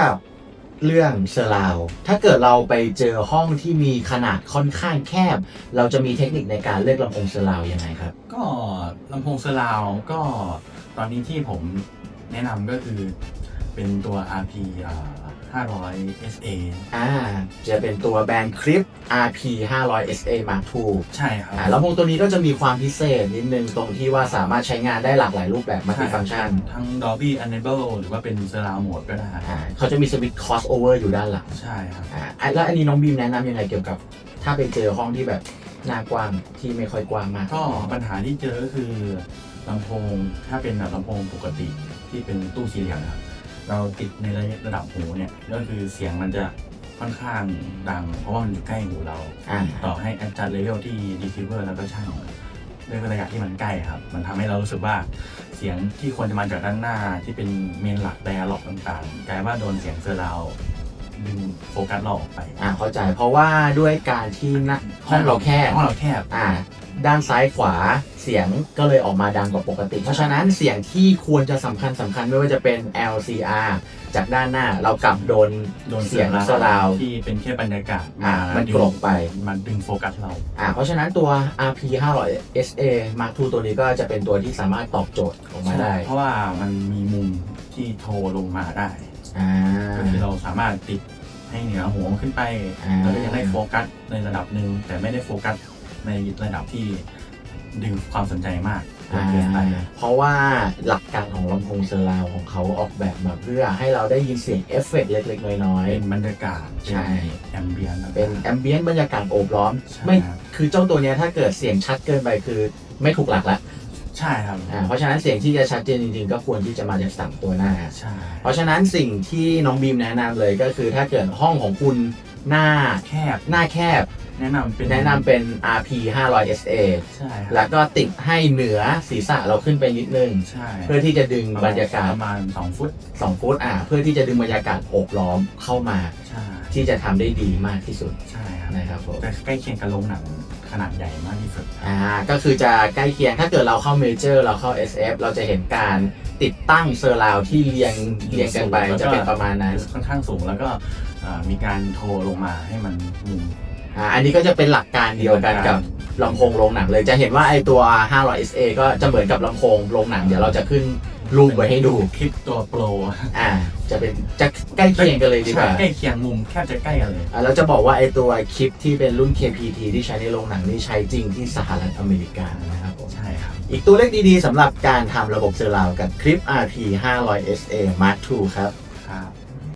กับเรื่องเชลาว ถ้าเกิดเราไปเจอห้องที่มีขนาดค่อนข้างแคบ เราจะมีเทคนิคในการเลือกลำโพงเชลาวยังไงครับ ก็ลำโพงเซอร์ราว์ก็ตอนนี้ที่ผมแนะนำก็คือเป็นตัว RP อ่า 500 SA อ่า จะเป็นตัวแบรนด์คลิป RP 500 SA Mark II ใช่ครับ อ่าลำโพงตัวนี้ก็จะมีความพิเศษนิดนึงตรงที่ว่าสามารถใช้งานได้หลากหลายรูปแบบมัลติฟังก์ชัน ทั้ง Dolby Enable หรือว่าเป็นเซอร์ราวด์โหมดก็ได้อ่าเขาจะมีสวิตช์ crossover อยู่ด้านหลัง ใช่ครับ อ่าอะแล้วอันนี้น้องบีมแนะนำยังไงเกี่ยวกับ ถ้าไปเจอห้องที่แบบหน้ากว้างที่ไม่ค่อยกว้างมาก ก็ปัญหาที่เจอก็คือลำโพงถ้าเป็นแบบลำโพงปกติที่เป็นตู้สี่เหลี่ยมนะครับ เราติดในระดับหูเนี่ยก็คือเสียงมันจะค่อนข้างดัง เพราะว่ามันอยู่ใกล้หูเรา อ่าต่อให้ adjust level ที่ receiver แล้วก็ช่างด้วยระยะที่มันใกล้ครับ มันทำให้เรารู้สึกว่าเสียงที่ควรจะมาจากด้านหน้าที่เป็นเมนหลักไดอะล็อกต่างๆกลายว่าโดนเสียงเซอร์ราวด์ดึงโฟกัสเราออกไปอ่าเข้าใจเพราะว่าด้วยการที่หน้าห้องเราแคบห้องเราแคบ อ่า ด้านซ้ายขวาเสียงก็เลยออกมาดังกว่าปกติ เพราะฉะนั้นเสียงที่ควรจะสำคัญสำคัญไม่ว่าจะเป็น LCR จากด้านหน้าเรากลับโดนโดนเสียงสราวด์ที่เป็นแค่บรรยากาศอ่ามันกลบไปมันดึงโฟกัสเราอ่าเพราะฉะนั้นตัว RP 500 SA Mark II ตัวนี้ก็จะเป็นตัวที่สามารถตอบโจทย์ออกมาได้ เพราะว่ามันมีมุมที่โทรลงมาได้อ่าก็คือเราสามารถติดให้เหนือหัวขึ้นไปอ่าแล้วก็ยังได้โฟกัสในระดับหนึ่งแต่ไม่ได้โฟกัส ในระดับที่ดึงความสนใจมากจนเกินไปอ่าเพราะว่าหลักการของลำโพงเซอร์ราวด์ของเขาออกแบบมาเพื่อให้เราได้ยินเสียงเอฟเฟกต์เล็กๆ น้อยเป็นบรรยากาศใช่ แอมเบียนๆเป็นแอมเบียนบรรยากาศโอบล้อมใช่ไม่ครับคือเจ้าตัวเนี้ยถ้าเกิดเสียงชัดเกินไปคือไม่ถูกหลักละใช่ครับอ่าเพราะฉะนั้นเสียงที่จะชัดเจนจริงๆ ก็ควรที่จะมาจากสามตัวหน้า ใช่เพราะฉะนั้นสิ่งที่น้องบีมแนะนำเลยก็คือถ้าเกิดห้องของคุณหน้า แคบ หน้าแคบ แนะนำเป็นแนะนำเป็น RP 500 SA ใช่ครับแล้วก็ติดให้เหนือศีรษะเราขึ้นไปนิดนึง ใช่เพื่อที่จะดึงบรรยากาศประมาณสองฟุต2ฟุตอ่าเพื่อที่จะดึงบรรยากาศโอบล้อมเข้ามาใช่ที่จะทำได้ดีมากที่สุดใช่ครับนะครับผมแต่ใกล้เคียงกับโรงหนังขนาดใหญ่มากที่สุดอ่าก็คือจะใกล้เคียงถ้าเกิดเราเข้าเมเจอร์ เราเข้า SF เราจะเห็นการติดตั้งเซอร์ราวที่เรียงเรียงกันไปแล้วก็ จะเป็นประมาณนั้น ค่อนข้างสูงแล้วก็อ่ามีการโทรลงมาให้มันมุม อ่าอันนี้ก็จะเป็นหลักการเดียวกันกับลำโพงโรงหนังเลย จะเห็นว่าไอตัว 500 SA ก็จะเหมือนกับลำโพงโรงหนัง เดี๋ยวเราจะขึ้นรูปไว้ให้ดู คลิปตัวโปรอ่า จะเป็นจะใกล้เคียงกันเลยดีกว่าใช่ใกล้เคียงมุมแทบจะใกล้กันเลยอ่าแล้วจะบอกว่าไอตัวคลิปที่เป็นรุ่น KPT ที่ใช้ในโรงหนังนี่ใช้จริงที่สหรัฐอเมริกานะครับผมใช่ครับ อีกตัวเลขดีๆสำหรับการทำระบบเซอร์ราวกับคลิป RP 500 SA Mark II ครับครับ